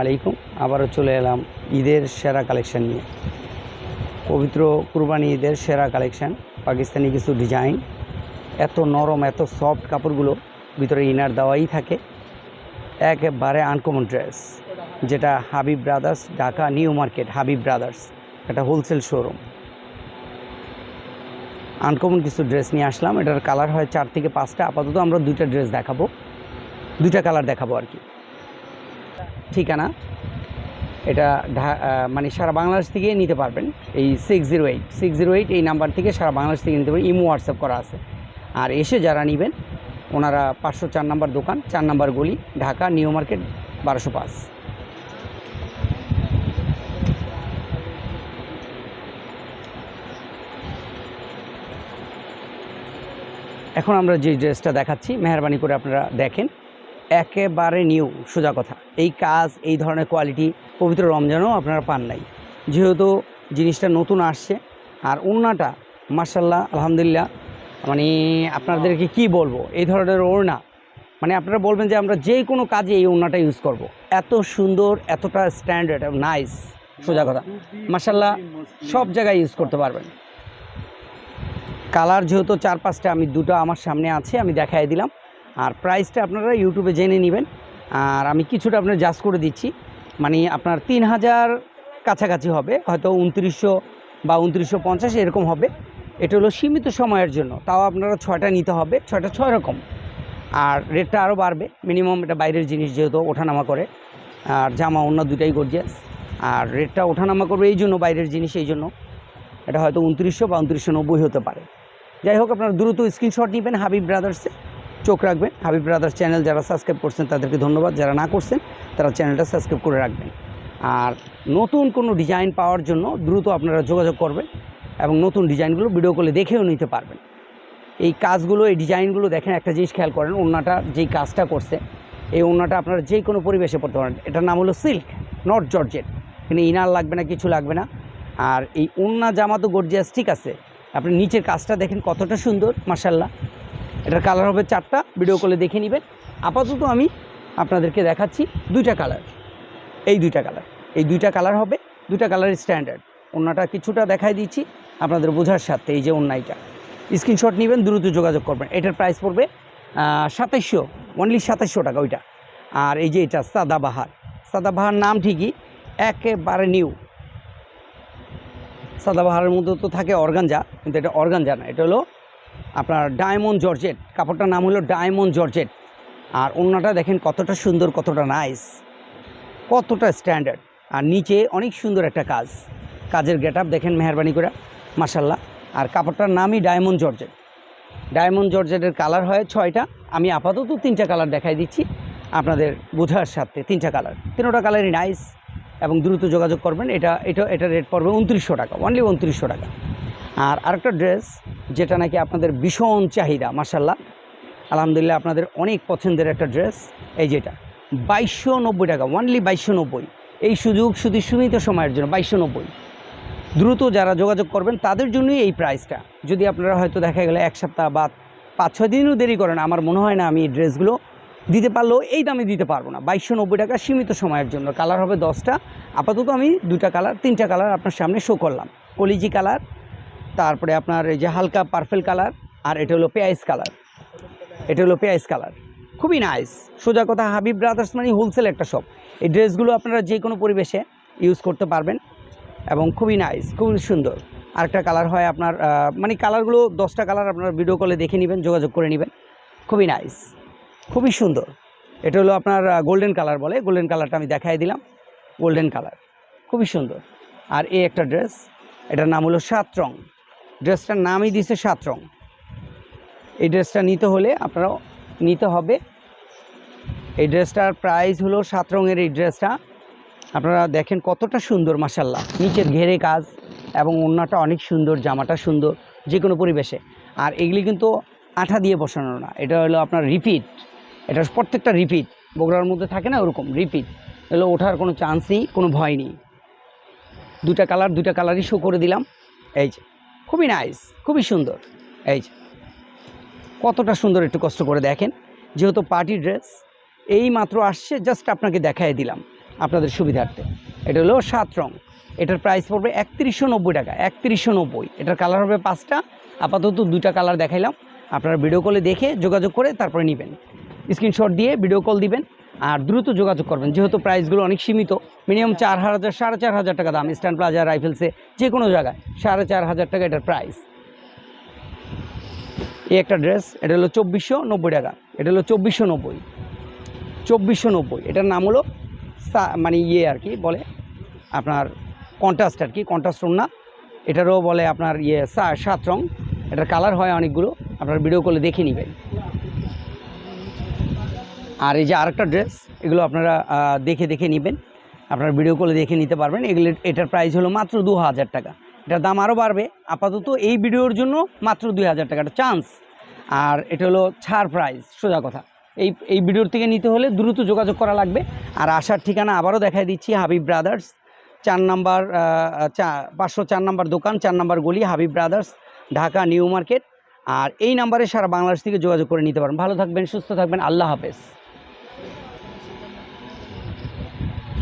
আলাইকুম। আবারও চলে এলাম ঈদের সেরা কালেকশন নিয়ে। পবিত্র কুরবানি ঈদের সেরা কালেকশন, পাকিস্তানি কিছু ডিজাইন। এত নরম, এত সফট কাপড়গুলো ভিতরে ইনার দেওয়াই থাকে। একেবারে আনকমন ড্রেস যেটা Habib brothers Dhaka new market Habib brothers একটা হোলসেল শোরুম আনকমন কিছু ড্রেস নিয়ে আসলাম, এটার কালার হয় চার থেকে পাঁচটা। আপাতত আমরা দুইটা ড্রেস দেখাবো। দুইটা কালার দেখাবো আর কি। ঠিকানা। এটা মানে সারা বাংলাদেশ থেকে নিতে পারবেন। এই six zero eight six zero eight এই নাম্বার থেকে সারা বাংলাদেশ থেকে নিতে পারবেন। ইমো হোয়াটসঅ্যাপ করা আছে। আর এসে যারা নেবেন, ওনারা পাঁচশো চার নাম্বার দোকান, চার নাম্বার গলি, ঢাকা, নিউ মার্কেট, বারোশো পাঁচ। এখন আমরা যে ড্রেসটা দেখাচ্ছি, মেহরবানি করে আপনারা দেখেন। একেবারে নিউ সোজা কথা। এই কাজ, এই ধরনের কোয়ালিটি পবিত্র রমজানও আপনারা পান নাই। যেহেতু জিনিসটা নতুন আসছে, আর ওড়নাটা মার্শাল্লাহ আলহামদুলিল্লাহ মানে আপনাদেরকে কি বলব, এই ধরনের ওড়না মানে আপনারা বলবেন যে আমরা যে কোনো কাজে এই ওড়নাটা ইউজ করব। এত সুন্দর, এতটা স্ট্যান্ডার্ড নাইস সোজা কথা। মার্শাল্লাহ সব জায়গায় ইউজ করতে পারবেন। কালার যেহেতু চার পাঁচটা আমি দুটো আমার সামনে আছে, আমি দেখাই দিলাম। আর প্রাইসটা আপনারা ইউটিউবে জেনে নেবেন। আর আমি কিছুটা আপনার জাজ করে দিচ্ছি। মানে আপনার তিন হাজার কাছাকাছি হবে। হয়তো উনত্রিশশো বা উনত্রিশশো পঞ্চাশ এরকম হবে। এটা হলো সীমিত সময়ের জন্য। তাও আপনারা ছয়টা নিতে হবে। ছয়টা ছয় রকম। আর রেটটা আরও বাড়বে। মিনিমাম এটা বাইরের জিনিস যেহেতু ওঠানামা করে। আর জামা অন্য দুটাই গর্জিয়াস আর রেটটা ওঠানামা করবে এই জন্য বাইরের জিনিস, এই জন্য। এটা হয়তো উনত্রিশশো বা উনত্রিশশো নব্বই হতে পারে। যাই হোক, আপনারা দ্রুত স্ক্রিনশট নেবেন হাবিব ব্রাদার্সে চোখ রাখবেন। হাবিব ব্রাদার্স চ্যানেল যারা সাবস্ক্রাইব করছেন, তাদেরকে ধন্যবাদ। যারা না করছেন, তারা চ্যানেলটা সাবস্ক্রাইব করে রাখবেন। আর নতুন কোনো ডিজাইন পাওয়ার জন্য দ্রুত আপনারা যোগাযোগ করবেন এবং নতুন ডিজাইনগুলো ভিডিও কলে দেখেও নিতে পারবেন। এই কাজগুলো, এই ডিজাইনগুলো দেখেন, একটা জিনিস খেয়াল করেন ওনাটা যেই কাজটা করছে, এই ওনাটা আপনারা যে কোনো পরিবেশে পড়তে পারেন। এটার নাম হলো সিল্ক নট জর্জেট এখানে ইনার লাগবে না, কিছু লাগবে না। আর এই ওন্না জামা তো গর্জিয়াস ঠিক আছে। আপনি নিচের কাজটা দেখেন কতটা সুন্দর মার্শাল্লাহ এটার কালার হবে চারটা। ভিডিও কলে দেখে নেবেন। আপাতত আমি আপনাদেরকে দেখাচ্ছি দুইটা কালার এই দুইটা কালার এই দুইটা কালার হবে, দুইটা কালার স্ট্যান্ডার্ড ওন্নাটা কিছুটা দেখাই দিচ্ছি, আপনাদের বোঝার সাথে এই যে ওন্নাইটা স্ক্রিনশট নেবেন, দ্রুত যোগাযোগ করবেন। এটার প্রাইস পড়বে সাতাইশশো অনলি সাতাইশশো টাকা ওইটা। আর এই যে এটা সাদাবাহার সাদাবাহার নাম ঠিকই, একেবারে নিউ সাদাবাহারের মধ্যে তো থাকে অর্গানজা, কিন্তু এটা অর্গানজা না, এটা হলো আপনার ডায়মন্ড জর্জেট, কাপড়টার নাম হলো ডায়মন্ড জর্জেট। আর অন্যটা দেখেন কতটা সুন্দর, কতটা নাইস কতটা স্ট্যান্ডার্ড আর নিচে অনেক সুন্দর একটা কাজ। কাজের গেট আপ দেখেন মেহরবানি করে মাসাল্লাহ আর কাপড়টার নামই ডায়মন্ড জর্জেট। ডায়মন্ড জর্জেটের কালার হয় ছয়টা। আমি আপাতত তিনটা কালার দেখাই দিচ্ছি আপনাদের বোঝার সাথে। তিনটা কালার তিনোটা কালারই নাইস এবং দ্রুত যোগাযোগ করবেন। এটা এটা এটা রেট পড়বে উনত্রিশশো টাকা অনলি উনত্রিশশো টাকা। আর আরেকটা ড্রেস যেটা নাকি আপনাদের ভীষণ চাহিদা মার্শাল্লাহ আলহামদুলিল্লাহ আপনাদের অনেক পছন্দের একটা ড্রেস, এই যেটা। বাইশশো নব্বই টাকা ওয়ানলি বাইশশো নব্বই। এই সুযোগ শুধু সীমিত সময়ের জন্য বাইশশো নব্বই। দ্রুত যারা যোগাযোগ করবেন, তাদের জন্যই এই প্রাইসটা। যদি আপনারা হয়তো দেখা গেলে এক সপ্তাহ বা পাঁচ ছয় দিনও দেরি করেন, আমার মনে হয় না আমি এই ড্রেসগুলো দিতে পারলেও এই দামে দিতে পারব না। বাইশশো নব্বই টাকা সীমিত সময়ের জন্য। কালার হবে দশটা। আপাতত আমি দুটা কালার, তিনটা কালার আপনার সামনে শো করলাম। কলিজি কালার তারপরে আপনার এই যে হালকা পার্পেল কালার, আর এটা হলো পেঁয়াজ কালার। এটা হলো পেঁয়াজ কালার। খুবই নাইস সোজা কথা, হাবিব ব্রাদার্স মানে হোলসেল একটা শপ এই ড্রেসগুলো আপনারা যে কোনো পরিবেশে ইউজ করতে পারবেন এবং খুবই নাইস খুবই সুন্দর। আরেকটা কালার হয় আপনার মানে কালারগুলো, দশটা কালার আপনার ভিডিও কলে দেখে নেবেন, যোগাযোগ করে নেবেন। খুবই নাইস খুবই সুন্দর। এটা হলো আপনার গোল্ডেন কালার বলে। গোল্ডেন কালারটা আমি দেখাই দিলাম। গোল্ডেন কালার খুবই সুন্দর। আর এই একটা ড্রেস এটার নাম হলো সাত রং। ড্রেসটার নামই দিছে সাত রং। এই ড্রেসটা নিতে হলে আপনারা নিতে হবে। এই ড্রেসটার প্রাইস হলো সাত রঙের এই ড্রেসটা। আপনারা দেখেন কতটা সুন্দর মাসাল্লাহ নিচের ঘেরে কাজ এবং ওড়নাটা অনেক সুন্দর, জামাটা সুন্দর যে কোনো পরিবেশে। আর এগুলি কিন্তু আঠা দিয়ে বসানো না। এটা হলো আপনার রিপিট এটা প্রত্যেকটা রিপিট বগুড়ার মধ্যে থাকে না ওরকম রিপিট এগুলো ওঠার কোনো চান্স নেই, কোনো ভয় নেই। দুটা কালার দুটা কালারই শো করে দিলাম। এই যে। খুবই নাইস খুবই সুন্দর। এই যে, কতটা সুন্দর একটু কষ্ট করে দেখেন। যেহেতু পার্টি ড্রেস এই মাত্র আসছে জাস্ট আপনাকে দেখাই দিলাম আপনাদের সুবিধার্থে। এটা হলো সাত রং। এটার প্রাইস পড়বে একত্রিশশো নব্বই টাকা, একত্রিশশো নব্বই। এটার কালার হবে পাঁচটা। আপাতত দুইটা কালার দেখাইলাম। আপনারা ভিডিও কলে দেখে যোগাযোগ করে তারপরে নেবেন। স্ক্রিনশট দিয়ে ভিডিও কল দিবেন। আর দ্রুত যোগাযোগ করবেন। যেহেতু প্রাইসগুলো অনেক সীমিত মিনিমাম চার হাজার, সাড়ে চার হাজার টাকা দাম স্ট্যান্ড প্লাজা রাইফেলসে যে কোনো জায়গায় সাড়ে চার হাজার টাকা এটার প্রাইস এই একটা ড্রেস এটা হলো চব্বিশশো নব্বই টাকা। এটা হলো চব্বিশশো নব্বই। চব্বিশশো নব্বই। এটার নাম হলো মানে ইয়ে আর কি বলে, আপনার কন্ট্রাস্ট আর কি কন্ট্রাস্ট না। এটারও বলে আপনার ইয়ে সাত রং। এটার কালার হয় অনেকগুলো। আপনার ভিডিও করলে দেখে নেবেন। আর এই যে আরেকটা ড্রেস এগুলো আপনারা দেখে দেখে নেবেন। আপনারা ভিডিও কলে দেখে নিতে পারবেন। এগুলো, এটার প্রাইস হলো মাত্র দু হাজার টাকা। এটার দাম আরও বাড়বে। আপাতত এই ভিডিওর জন্য মাত্র দুই হাজার টাকা। একটা চান্স আর এটা হলো ছাড় প্রাইস সোজা কথা। এই এই ভিডিওর থেকে নিতে হলে দ্রুত যোগাযোগ করা লাগবে। আর আসার ঠিকানা আবারও দেখাই দিচ্ছি, হাবিব ব্রাদার্স চার নাম্বার চা, পাঁচশো চার নাম্বার দোকান, চার নাম্বার গলি, Habib brothers Dhaka, new market. আর এই নাম্বারে সারা বাংলাদেশ থেকে যোগাযোগ করে নিতে পারেন ভালো থাকবেন, সুস্থ থাকবেন। আল্লাহ হাফেজ।